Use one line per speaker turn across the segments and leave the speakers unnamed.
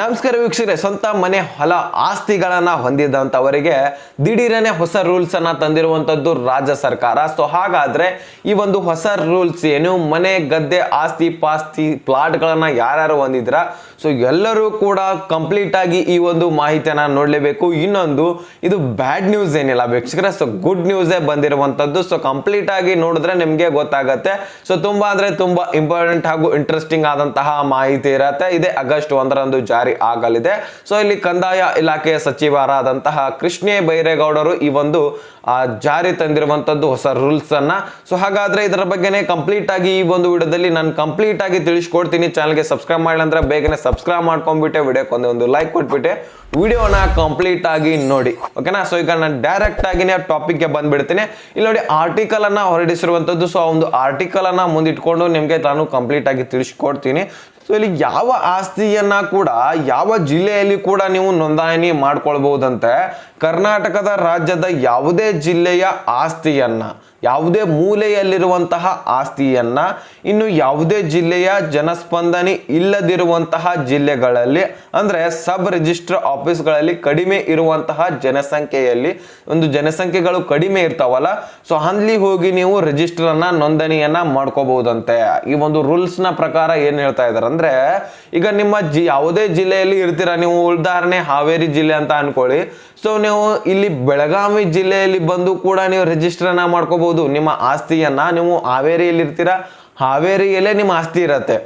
ನಮಸ್ಕಾರ ವೀಕ್ಷಕರೇ, ಸ್ವಂತ ಮನೆ, ಹೊಲ, ಆಸ್ತಿಗಳನ್ನ ಹೊಂದಿದಂಥವರಿಗೆ ದಿಢೀರನೆ ಹೊಸ ರೂಲ್ಸ್ ತಂದಿರುವಂಥದ್ದು ರಾಜ್ಯ ಸರ್ಕಾರ. ಸೊ ಹಾಗಾದ್ರೆ ಈ ಒಂದು ಹೊಸ ರೂಲ್ಸ್ ಏನು? ಮನೆ, ಗದ್ದೆ, ಆಸ್ತಿ, ಪಾಸ್ತಿ ಪ್ಲಾಟ್ಗಳನ್ನು ಯಾರ್ಯಾರು ಹೊಂದಿದ್ರ? ಸೊ ಎಲ್ಲರೂ ಕೂಡ ಕಂಪ್ಲೀಟ್ ಆಗಿ ಈ ಒಂದು ಮಾಹಿತಿಯನ್ನು ನೋಡ್ಲೇಬೇಕು. ಇನ್ನೊಂದು, ಇದು ಬ್ಯಾಡ್ ನ್ಯೂಸ್ ಏನಿಲ್ಲ ವೀಕ್ಷಕರೇ. ಸೊ ಗುಡ್ ನ್ಯೂಸೇ ಬಂದಿರುವಂತದ್ದು ಸೊ ಕಂಪ್ಲೀಟ್ ಆಗಿ ನೋಡಿದ್ರೆ ನಿಮಗೆ ಗೊತ್ತಾಗತ್ತೆ. ಸೊ ತುಂಬಾ ಅಂದ್ರೆ ತುಂಬಾ ಇಂಪಾರ್ಟೆಂಟ್ ಹಾಗೂ ಇಂಟ್ರೆಸ್ಟಿಂಗ್ ಆದಂತಹ ಮಾಹಿತಿ ಇರತ್ತೆ. ಇದೇ ಆಗಸ್ಟ್ ಒಂದರಂದು ಜಾರಿ ಆಗಲಿದೆ. ಸೊ ಇಲ್ಲಿ ಕಂದಾಯ ಇಲಾಖೆಯ ಸಚಿವರಾದಂತಹ ಕೃಷ್ಣೇ ಬೈರೇಗೌಡರು ಈ ಒಂದು ಜಾರಿ ತಂದಿರುವಂತದ್ದು ಹೊಸ ರೂಲ್ಸ್ ಅನ್ನ. ಸೊ ಹಾಗಾದ್ರೆ ಇದರ ಬಗ್ಗೆನೇ ಕಂಪ್ಲೀಟ್ ಆಗಿ ಈ ಒಂದು ವಿಡಿಯೋದಲ್ಲಿ ನಾನು ಕಂಪ್ಲೀಟ್ ಆಗಿ ತಿಳಿಸ್ಕೊಡ್ತೀನಿ. ಚಾನಲ್ಗೆ ಸಬ್ಸ್ಕ್ರೈಬ್ ಮಾಡಿಲ್ಲ ಅಂದ್ರೆ ಬೇಗನೆ ಸಬ್ಸ್ಕ್ರೈಬ್ ಮಾಡ್ಕೊಂಡ್ಬಿಟ್ಟೆ ವಿಡಿಯೋಕ್ಕೊಂದು ಒಂದು ಲೈಕ್ ಕೊಟ್ಬಿಟ್ಟೆ. ವಿಡಿಯೋನ ಕಂಪ್ಲೀಟ್ ಆಗಿ ನೋಡಿ. ಓಕೆನಾ ಸೊ ಈಗ ನಾನು ಡೈರೆಕ್ಟ್ ಆಗಿನೇ ಟಾಪಿಕ್ಗೆ ಬಂದ್ಬಿಡ್ತೀನಿ. ಇಲ್ಲಿ ನೋಡಿ ಆರ್ಟಿಕಲ್ ಅನ್ನ ಹೊರಡಿಸಿರುವಂತದ್ದು. ಸೊ ಆ ಒಂದು ಆರ್ಟಿಕಲ್ ಅನ್ನ ಮುಂದಿಟ್ಕೊಂಡು ನಿಮಗೆ ನಾನು ಕಂಪ್ಲೀಟ್ ಆಗಿ ತಿಳಿಸ್ಕೊಡ್ತೀನಿ. ಸೊ ಇಲ್ಲಿ ಯಾವ ಆಸ್ತಿಯನ್ನ ಕೂಡ ಯಾವ ಜಿಲ್ಲೆಯಲ್ಲಿ ಕೂಡ ನೀವು ನೋಂದಣಿ ಮಾಡ್ಕೊಳ್ಬಹುದಂತೆ, ಕರ್ನಾಟಕದ ರಾಜ್ಯದ ಯಾವುದೇ ಜಿಲ್ಲೆಯ ಆಸ್ತಿಯನ್ನ ಯಾವುದೇ ಮೂಲೆಯಲ್ಲಿರುವಂತಹ ಆಸ್ತಿಯನ್ನ ಇನ್ನು ಯಾವುದೇ ಜಿಲ್ಲೆಯ ಜನಸ್ಪಂದನೆ ಇಲ್ಲದಿರುವಂತಹ ಜಿಲ್ಲೆಗಳಲ್ಲಿ, ಅಂದ್ರೆ ಸಬ್ ರಿಜಿಸ್ಟರ್ ಆಫೀಸ್ಗಳಲ್ಲಿ ಕಡಿಮೆ ಇರುವಂತಹ ಜನಸಂಖ್ಯೆಯಲ್ಲಿ, ಒಂದು ಜನಸಂಖ್ಯೆಗಳು ಕಡಿಮೆ ಇರ್ತಾವಲ್ಲ, ಸೊ ಅಲ್ಲಿ ಹೋಗಿ ನೀವು ರಿಜಿಸ್ಟರ್ ನೋಂದಣಿಯನ್ನು ಮಾಡ್ಕೋಬಹುದಂತೆ. ಈ ಒಂದು ರೂಲ್ಸ್ನ ಪ್ರಕಾರ ಏನು ಹೇಳ್ತಾ ಇದಾರೆ ಅಂದ್ರೆ, ಈಗ ನಿಮ್ಮ ಜಿ, ಯಾವುದೇ ಜಿಲ್ಲೆಯಲ್ಲಿ ಇರ್ತೀರಾ, ನೀವು ಉದಾಹರಣೆ ಹಾವೇರಿ ಜಿಲ್ಲೆ ಅಂತ ಅನ್ಕೊಳ್ಳಿ. ಸೊ ನೀವು ಇಲ್ಲಿ ಬೆಳಗಾವಿ ಜಿಲ್ಲೆಯಲ್ಲಿ ಬಂದು ಕೂಡ ನೀವು ರಿಜಿಸ್ಟರ್ ಅನ್ನ ಮಾಡ್ಕೋಬಹುದು ನಿಮ್ಮ ಆಸ್ತಿಯನ್ನ ನೀವು ಹಾವೇರಿಯಲ್ಲಿ ಇರ್ತೀರಾ ಹಾವೇರಿಯಲ್ಲೇ ನಿಮ್ಮ ಆಸ್ತಿ ಇರತ್ತೆ.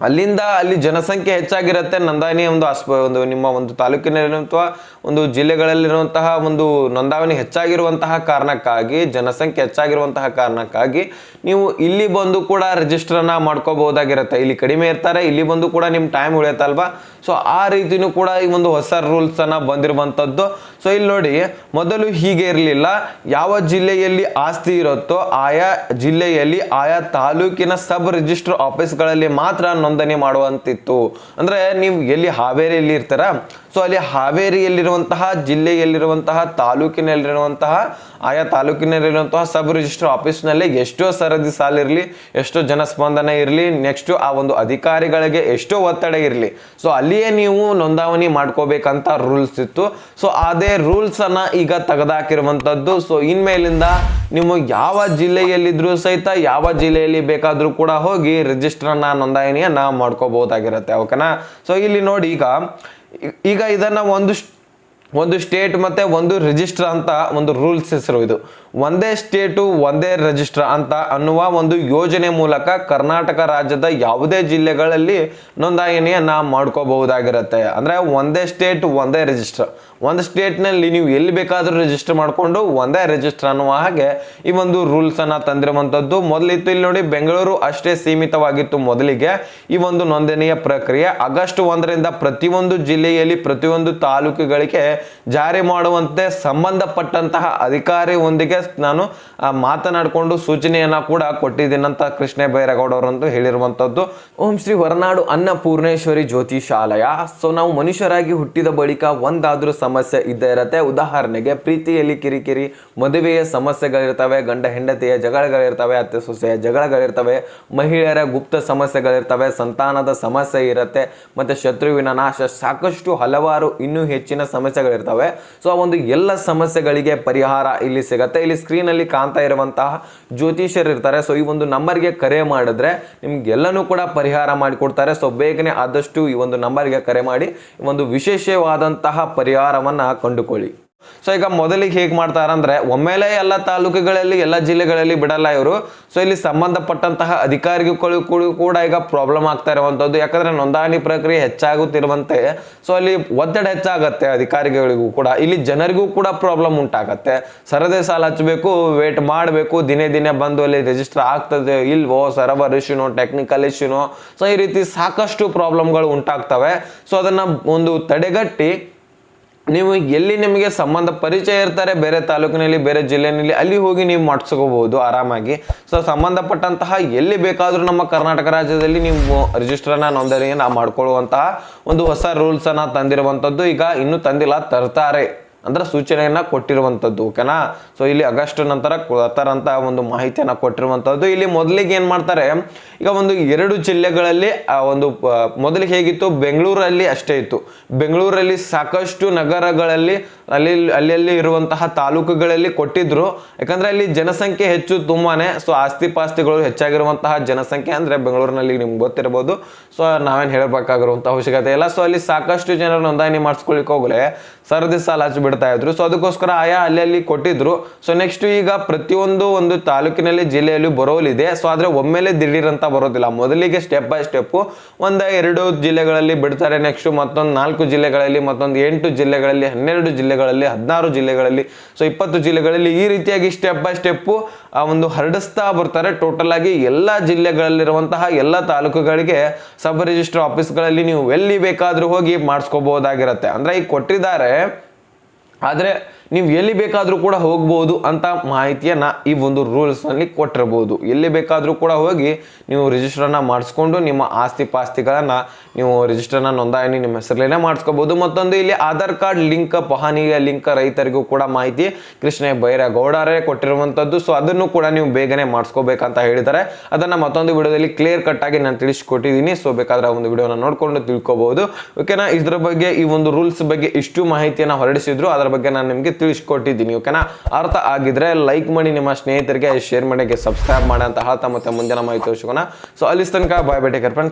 ಅಲ್ಲಿಂದ ಅಲ್ಲಿ ಜನಸಂಖ್ಯೆ ಹೆಚ್ಚಾಗಿರುತ್ತೆ. ನೋಂದಣಿ ಒಂದು ಆಸ್ಪ, ಒಂದು ನಿಮ್ಮ ಒಂದು ತಾಲೂಕಿನಲ್ಲಿರುವಂತಹ ಒಂದು ಜಿಲ್ಲೆಗಳಲ್ಲಿರುವಂತಹ ಒಂದು ನೋಂದಾವಣಿ ಹೆಚ್ಚಾಗಿರುವಂತಹ ಕಾರಣಕ್ಕಾಗಿ, ಜನಸಂಖ್ಯೆ ಹೆಚ್ಚಾಗಿರುವಂತಹ ಕಾರಣಕ್ಕಾಗಿ ನೀವು ಇಲ್ಲಿ ಬಂದು ಕೂಡ ರಿಜಿಸ್ಟ್ರನ್ನ ಮಾಡ್ಕೋಬಹುದಾಗಿರುತ್ತೆ. ಇಲ್ಲಿ ಕಡಿಮೆ ಇರ್ತಾರೆ, ಇಲ್ಲಿ ಬಂದು ಕೂಡ ನಿಮ್ಮ ಟೈಮ್ ಉಳಿಯುತ್ತಲ್ವಾ ಸೊ ಆ ರೀತಿನೂ ಕೂಡ ಈ ಒಂದು ಹೊಸ ರೂಲ್ಸ್ ಅನ್ನ ಬಂದಿರುವಂತದ್ದು. ಸೊ ಇಲ್ಲಿ ನೋಡಿ, ಮೊದಲು ಹೀಗೆ ಇರಲಿಲ್ಲ. ಯಾವ ಜಿಲ್ಲೆಯಲ್ಲಿ ಆಸ್ತಿ ಇರುತ್ತೋ ಆಯಾ ಜಿಲ್ಲೆಯಲ್ಲಿ, ಆಯಾ ತಾಲೂಕಿನ ಸಬ್ ರಿಜಿಸ್ಟರ್ ಆಫೀಸ್ಗಳಲ್ಲಿ ಮಾತ್ರ ನೋಂದಣಿ ಮಾಡುವಂತಿತ್ತು. ಅಂದ್ರೆ ನೀವು ಎಲ್ಲಿ ಹಾವೇರಿಯಲ್ಲಿ ಇರ್ತಾರ? ಸೊ ಅಲ್ಲಿ ಹಾವೇರಿಯಲ್ಲಿರುವಂತಹ, ಜಿಲ್ಲೆಯಲ್ಲಿರುವಂತಹ, ತಾಲೂಕಿನಲ್ಲಿರುವಂತಹ, ಆಯಾ ತಾಲೂಕಿನಲ್ಲಿರುವಂತಹ ಸಬ್ ರಿಜಿಸ್ಟರ್ ಆಫೀಸ್ನಲ್ಲಿ ಎಷ್ಟೋ ಸರದಿ ಸಾಲಿರಲಿ, ಎಷ್ಟೋ ಜನಸ್ಪಂದನೆ ಇರಲಿ, ನೆಕ್ಸ್ಟ್ ಆ ಒಂದು ಅಧಿಕಾರಿಗಳಿಗೆ ಎಷ್ಟೋ ಒತ್ತಡ ಇರಲಿ. ಸೊ ಅಲ್ಲಿಯೇ ನೀವು ನೋಂದಾವಣಿ ಮಾಡ್ಕೋಬೇಕಂತ ರೂಲ್ಸ್ ಇತ್ತು. ಸೊ ಅದೇ ರೂಲ್ಸ್ ಅನ್ನ ಈಗ ತೆಗೆದಾಕಿರುವಂತದ್ದು. ಸೊ ಇನ್ಮೇಲಿಂದ ನೀವು ಯಾವ ಜಿಲ್ಲೆಯಲ್ಲಿದ್ರೂ ಸಹಿತ ಯಾವ ಜಿಲ್ಲೆಯಲ್ಲಿ ಬೇಕಾದರೂ ಕೂಡ ಹೋಗಿ ರಿಜಿಸ್ಟರ್ ಅನ್ನ ನೋಂದಣಿಯನ್ನ ಮಾಡ್ಕೋಬಹುದಾಗಿರುತ್ತೆ ಓಕೆನಾ ಸೊ ಇಲ್ಲಿ ನೋಡಿ ಈಗ ಈಗ ಇದನ್ನ ಒಂದು ಒಂದು ಸ್ಟೇಟ್ ಮತ್ತೆ ಒಂದು ರಿಜಿಸ್ಟರ್ ಅಂತ ಒಂದು ರೂಲ್ಸ್ ಹೆಸರು ಇದು. ಒಂದೇ ಸ್ಟೇಟು ಒಂದೇ ರಿಜಿಸ್ಟರ್ ಅಂತ ಅನ್ನುವ ಒಂದು ಯೋಜನೆ ಮೂಲಕ ಕರ್ನಾಟಕ ರಾಜ್ಯದ ಯಾವುದೇ ಜಿಲ್ಲೆಗಳಲ್ಲಿ ನೋಂದಣಿಯನ್ನು ಮಾಡ್ಕೋಬಹುದಾಗಿರುತ್ತೆ. ಅಂದ್ರೆ ಒಂದೇ ಸ್ಟೇಟ್ ಒಂದೇ ರಿಜಿಸ್ಟರ್ ಒಂದು ಸ್ಟೇಟ್ನಲ್ಲಿ ನೀವು ಎಲ್ಲಿ ಬೇಕಾದರೂ ರಿಜಿಸ್ಟರ್ ಮಾಡಿಕೊಂಡು ಒಂದೇ ರಿಜಿಸ್ಟರ್ ಅನ್ನುವ ಹಾಗೆ ಈ ಒಂದು ರೂಲ್ಸ್ ತಂದಿರುವಂಥದ್ದು ಮೊದಲಿತ್ತು ಇಲ್ಲಿ ನೋಡಿ ಬೆಂಗಳೂರು ಅಷ್ಟೇ ಸೀಮಿತವಾಗಿತ್ತು ಮೊದಲಿಗೆ. ಈ ಒಂದು ನೋಂದಣಿಯ ಪ್ರಕ್ರಿಯೆ ಆಗಸ್ಟ್ ಒಂದರಿಂದ ಪ್ರತಿಯೊಂದು ಜಿಲ್ಲೆಯಲ್ಲಿ ಪ್ರತಿಯೊಂದು ತಾಲೂಕುಗಳಿಗೆ ಜಾರಿ ಮಾಡುವಂತೆ ಸಂಬಂಧಪಟ್ಟಂತಹ ಅಧಿಕಾರಿಯೊಂದಿಗೆ ನಾನು ಮಾತನಾಡಿಕೊಂಡು ಸೂಚನೆಯನ್ನ ಕೂಡ ಕೊಟ್ಟಿದ್ದೀನಂತ ಕೃಷ್ಣ ಬೈರೇಗೌಡರಂತೂ ಹೇಳಿರುವಂತದ್ದು. ಓಂ ಶ್ರೀ ಹೊರನಾಡು ಅನ್ನಪೂರ್ಣೇಶ್ವರಿ ಜ್ಯೋತಿಷಾಲಯ. ಸೊ, ನಾವು ಮನುಷ್ಯರಾಗಿ ಹುಟ್ಟಿದ ಬಳಿಕ ಒಂದಾದ್ರೂ ಸಮಸ್ಯೆ ಇದ್ದೇ ಇರತ್ತೆ. ಉದಾಹರಣೆಗೆ, ಪ್ರೀತಿಯಲ್ಲಿ ಕಿರಿಕಿರಿ, ಮದುವೆಯ ಸಮಸ್ಯೆಗಳಿರ್ತವೆ, ಗಂಡ ಹೆಂಡತಿಯ ಜಗಳಗಳಿರ್ತವೆ, ಅತ್ತೆ ಸೊಸೆಯ ಜಗಳಗಳಿರ್ತವೆ, ಮಹಿಳೆಯರ ಗುಪ್ತ ಸಮಸ್ಯೆಗಳಿರ್ತವೆ, ಸಂತಾನದ ಸಮಸ್ಯೆ ಇರುತ್ತೆ, ಮತ್ತೆ ಶತ್ರುವಿನ ನಾಶ. ಸಾಕಷ್ಟು ಹಲವಾರು ಇನ್ನೂ ಹೆಚ್ಚಿನ ಸಮಸ್ಯೆಗಳಿರ್ತವೆ ಸೊ ಆ ಒಂದು ಎಲ್ಲ ಸಮಸ್ಯೆಗಳಿಗೆ ಪರಿಹಾರ ಇಲ್ಲಿ ಸಿಗತ್ತೆ. ಇಲ್ಲಿ ಸ್ಕ್ರೀನ್ ಅಲ್ಲಿ ಕಾಣ್ತಾ ಇರುವಂತಹ ಜ್ಯೋತಿಷ್ಯರು ಇರ್ತಾರೆ. ಸೊ ಈ ಒಂದು ನಂಬರ್ಗೆ ಕರೆ ಮಾಡಿದ್ರೆ ನಿಮ್ಗೆ ಎಲ್ಲನೂ ಕೂಡ ಪರಿಹಾರ ಮಾಡಿಕೊಡ್ತಾರೆ. ಸೊ ಬೇಗನೆ ಆದಷ್ಟು ಈ ಒಂದು ನಂಬರ್ಗೆ ಕರೆ ಮಾಡಿ ಒಂದು ವಿಶೇಷವಾದಂತಹ ಪರಿಹಾರವನ್ನ ಕಂಡುಕೊಳ್ಳಿ. ಸೊ ಈಗ ಮೊದಲಿಗೆ ಹೇಗೆ ಮಾಡ್ತಾರಂದ್ರೆ, ಒಮ್ಮೆಲೆ ಎಲ್ಲ ತಾಲೂಕುಗಳಲ್ಲಿ, ಎಲ್ಲ ಜಿಲ್ಲೆಗಳಲ್ಲಿ ಬಿಡಲ್ಲ ಇವರು. ಸೊ ಇಲ್ಲಿ ಸಂಬಂಧಪಟ್ಟಂತಹ ಅಧಿಕಾರಿಗಳು ಕೂಡ- ಕೂಡ ಈಗ ಪ್ರಾಬ್ಲಮ್ ಆಗ್ತಾ ಇರುವಂಥದ್ದು ಯಾಕಂದ್ರೆ ನೋಂದಣಿ ಪ್ರಕ್ರಿಯೆ ಹೆಚ್ಚಾಗುತ್ತಿರುವಂತೆ. ಸೊ ಅಲ್ಲಿ ಒತ್ತಡ ಹೆಚ್ಚಾಗತ್ತೆ ಅಧಿಕಾರಿಗಳಿಗೂ ಕೂಡ. ಇಲ್ಲಿ ಜನರಿಗೂ ಕೂಡ ಪ್ರಾಬ್ಲಮ್ ಉಂಟಾಗತ್ತೆ. ಸರದೆ ಸಾಲ ಹಚ್ಚಬೇಕು ವೇಟ್ ಮಾಡಬೇಕು. ದಿನೇ ದಿನೇ ಬಂದು ಅಲ್ಲಿ ರಿಜಿಸ್ಟರ್ ಆಗ್ತದೆ ಇಲ್ವೋ ಸರ್ವರ್ ಇಶ್ಯೂನೋ ಟೆಕ್ನಿಕಲ್ ಇಶ್ಯೂನೋ ಸೊ ಈ ರೀತಿ ಸಾಕಷ್ಟು ಪ್ರಾಬ್ಲಮ್ಗಳು ಉಂಟಾಗ್ತವೆ. ಸೊ ಅದನ್ನ ಒಂದು ತಡೆಗಟ್ಟಿ ನೀವು ಎಲ್ಲಿ ನಿಮಗೆ ಸಂಬಂಧ ಪರಿಚಯ ಇರ್ತಾರೆ, ಬೇರೆ ತಾಲೂಕಿನಲ್ಲಿ, ಬೇರೆ ಜಿಲ್ಲೆನಲ್ಲಿ ಅಲ್ಲಿ ಹೋಗಿ ನೀವು ಮಾಡಿಸ್ಕೋಬಹುದು ಆರಾಮಾಗಿ. ಸೊ ಸಂಬಂಧಪಟ್ಟಂತಹ ಎಲ್ಲಿ ಬೇಕಾದರೂ ನಮ್ಮ ಕರ್ನಾಟಕ ರಾಜ್ಯದಲ್ಲಿ ನೀವು ರಿಜಿಸ್ಟರ್ನ ನೋಂದಣಿಯನ್ನು ಮಾಡ್ಕೊಳ್ಳುವಂತಹ ಒಂದು ಹೊಸ ರೂಲ್ಸನ್ನು ತಂದಿರುವಂಥದ್ದು ಈಗ ಇನ್ನೂ ತಂದಿಲ್ಲ, ತರ್ತಾರೆ. ಅಂದ್ರೆ ಸೂಚನೆಯನ್ನ ಕೊಟ್ಟಿರುವಂಥದ್ದು, ಓಕೆನಾ? ಸೊ ಇಲ್ಲಿ ಆಗಸ್ಟ್ ನಂತರ ಕೊಡ್ತಾರಂತ ಒಂದು ಮಾಹಿತಿಯನ್ನ ಕೊಟ್ಟಿರುವಂಥದ್ದು. ಇಲ್ಲಿ ಮೊದಲಿಗೆ ಏನು ಮಾಡ್ತಾರೆ, ಈಗ ಒಂದು ಎರಡು ಜಿಲ್ಲೆಗಳಲ್ಲಿ, ಆ, ಒಂದು ಮೊದಲಿಗೆ ಹೇಗಿತ್ತು? ಬೆಂಗಳೂರಲ್ಲಿ ಅಷ್ಟೇ ಇತ್ತು. ಬೆಂಗಳೂರಲ್ಲಿ ಸಾಕಷ್ಟು ನಗರಗಳಲ್ಲಿ, ಅಲ್ಲಿ ಅಲ್ಲಲ್ಲಿ ಇರುವಂತಹ ತಾಲೂಕುಗಳಲ್ಲಿ ಕೊಟ್ಟಿದ್ರು. ಯಾಕಂದ್ರೆ ಅಲ್ಲಿ ಜನಸಂಖ್ಯೆ ಹೆಚ್ಚು ತುಂಬಾನೇ ಸೊ ಆಸ್ತಿ ಪಾಸ್ತಿಗಳು ಹೆಚ್ಚಾಗಿರುವಂತಹ ಜನಸಂಖ್ಯೆ ಅಂದ್ರೆ ಬೆಂಗಳೂರಿನಲ್ಲಿ ನಿಮ್ಗೆ ಗೊತ್ತಿರಬಹುದು ಸೊ ನಾವೇನ್ ಹೇಳಬೇಕಾಗಿರುವಂಥ ಅವಶ್ಯಕತೆ ಇಲ್ಲ. ಸೊ ಅಲ್ಲಿ ಸಾಕಷ್ಟು ಜನರು ನೋಂದಣಿ ಮಾಡಿಸ್ಕೊಳ್ಲಿಕ್ಕೆ ಹೋಗಲೇ. ಸರದಿ ಸಾಲ ಹಚ್ಚಿ ಬಿಡ್ತಾ ಇದ್ರು. ಸೊ ಅದಕ್ಕೋಸ್ಕರ ಆಯಾ ಅಲ್ಲಿ ಕೊಟ್ಟಿದ್ರು. ಸೊ ನೆಕ್ಸ್ಟ್ ಈಗ ಪ್ರತಿಯೊಂದು ಒಂದು ತಾಲೂಕಿನಲ್ಲಿ, ಜಿಲ್ಲೆಯಲ್ಲಿ ಬರೋಲಿದೆ ಸೊ ಆದ್ರೆ ಒಮ್ಮೆಲೆ ದಿಢೀರಂತ ಬರೋದಿಲ್ಲ. ಮೊದಲಿಗೆ ಸ್ಟೆಪ್ ಬೈ ಸ್ಟೆಪ್ ಒಂದ ಎರಡು ಜಿಲ್ಲೆಗಳಲ್ಲಿ ಬಿಡ್ತಾರೆ. ನೆಕ್ಸ್ಟ್ ಮತ್ತೊಂದು ನಾಲ್ಕು ಜಿಲ್ಲೆಗಳಲ್ಲಿ, ಮತ್ತೊಂದು ಎಂಟು ಜಿಲ್ಲೆಗಳಲ್ಲಿ, ಹನ್ನೆರಡು ಜಿಲ್ಲೆಗಳಲ್ಲಿ, ಹದಿನಾರು ಜಿಲ್ಲೆಗಳಲ್ಲಿ. ಸೊ ಇಪ್ಪತ್ತು ಜಿಲ್ಲೆಗಳಲ್ಲಿ ಈ ರೀತಿಯಾಗಿ ಸ್ಟೆಪ್ ಬೈ ಸ್ಟೆಪ್ ಆ ಒಂದು ಹರಡಿಸ್ತಾ ಬರ್ತಾರೆ. ಟೋಟಲ್ ಆಗಿ ಎಲ್ಲ ಜಿಲ್ಲೆಗಳಲ್ಲಿರುವಂತಹ ಎಲ್ಲ ತಾಲೂಕುಗಳಿಗೆ ಸಬ್ ರಿಜಿಸ್ಟರ್ ಆಫೀಸ್ಗಳಲ್ಲಿ ನೀವು ಎಲ್ಲಿ ಬೇಕಾದರೂ ಹೋಗಿ ಮಾಡಿಸ್ಕೋಬಹುದಾಗಿರತ್ತೆ ಅಂದ್ರೆ ಈಗ ಕೊಟ್ಟಿದ್ದಾರೆ ಆದರೆ ನೀವು ಎಲ್ಲಿ ಬೇಕಾದರೂ ಕೂಡ ಹೋಗ್ಬೋದು ಅಂತ ಮಾಹಿತಿಯನ್ನು ಈ ಒಂದು ರೂಲ್ಸ್ನಲ್ಲಿ ಕೊಟ್ಟಿರ್ಬೋದು. ಎಲ್ಲಿ ಬೇಕಾದರೂ ಕೂಡ ಹೋಗಿ ನೀವು ರಿಜಿಸ್ಟರ್ನ ಮಾಡಿಸ್ಕೊಂಡು ನಿಮ್ಮ ಆಸ್ತಿ ಪಾಸ್ತಿಗಳನ್ನು ನೀವು ರಿಜಿಸ್ಟ್ರನ್ನ ನೋಂದಾಯಣಿ ನಿಮ್ಮ ಹೆಸರಲ್ಲೇ ಮಾಡಿಸ್ಕೋಬೋದು. ಮತ್ತೊಂದು ಇಲ್ಲಿ ಆಧಾರ್ ಕಾರ್ಡ್ ಲಿಂಕ್ ಪಹಾನಿಯ ಲಿಂಕ್ ರೈತರಿಗೂ ಕೂಡ ಮಾಹಿತಿ ಕೃಷ್ಣ ಬೈರೇಗೌಡರೇ ಕೊಟ್ಟಿರುವಂಥದ್ದು ಸೊ ಅದನ್ನು ಕೂಡ ನೀವು ಬೇಗನೆ ಮಾಡಿಸ್ಕೋಬೇಕಂತ ಹೇಳಿದ್ದಾರೆ. ಅದನ್ನು ಮತ್ತೊಂದು ವಿಡಿಯೋದಲ್ಲಿ ಕ್ಲಿಯರ್ ಕಟ್ ಆಗಿ ನಾನು ತಿಳಿಸ್ಕೊಟ್ಟಿದ್ದೀನಿ. ಸೊ ಬೇಕಾದ್ರೆ ಒಂದು ವಿಡಿಯೋನ ನೋಡಿಕೊಂಡು ತಿಳ್ಕೊಬಹುದು ಓಕೆನಾ ಇದ್ರ ಬಗ್ಗೆ ಈ ಒಂದು ರೂಲ್ಸ್ ಬಗ್ಗೆ ಇಷ್ಟು ಮಾಹಿತಿಯನ್ನು ಹೊರಡಿಸಿದ್ರು. ಅದರ ಬಗ್ಗೆ ನಾನು ನಿಮಗೆ ತಿಳಿಸ್ಕೊಟ್ಟಿದ್ದೀನಿ. ಓಕೆನಾ? ಅರ್ಥ ಆಗಿದ್ರೆ ಲೈಕ್ ಮಾಡಿ ನಿಮ್ಮ ಸ್ನೇಹಿತರಿಗೆ ಶೇರ್ ಮಾಡಿ ಸಬ್ಸ್ಕ್ರೈಬ್ ಮಾಡಿ ಅಂತ ಹೇಳ್ತಾ ಮತ್ತೆ ಮುಂದಿನ ಮಾಹಿತಿ ತೋರಿಸೋಣ ಸೊ ಅಲ್ಲಿ ತನಕ ಬಾಯ್ ಬೇಟೆ ಫ್ರೆಂಡ್ಸ್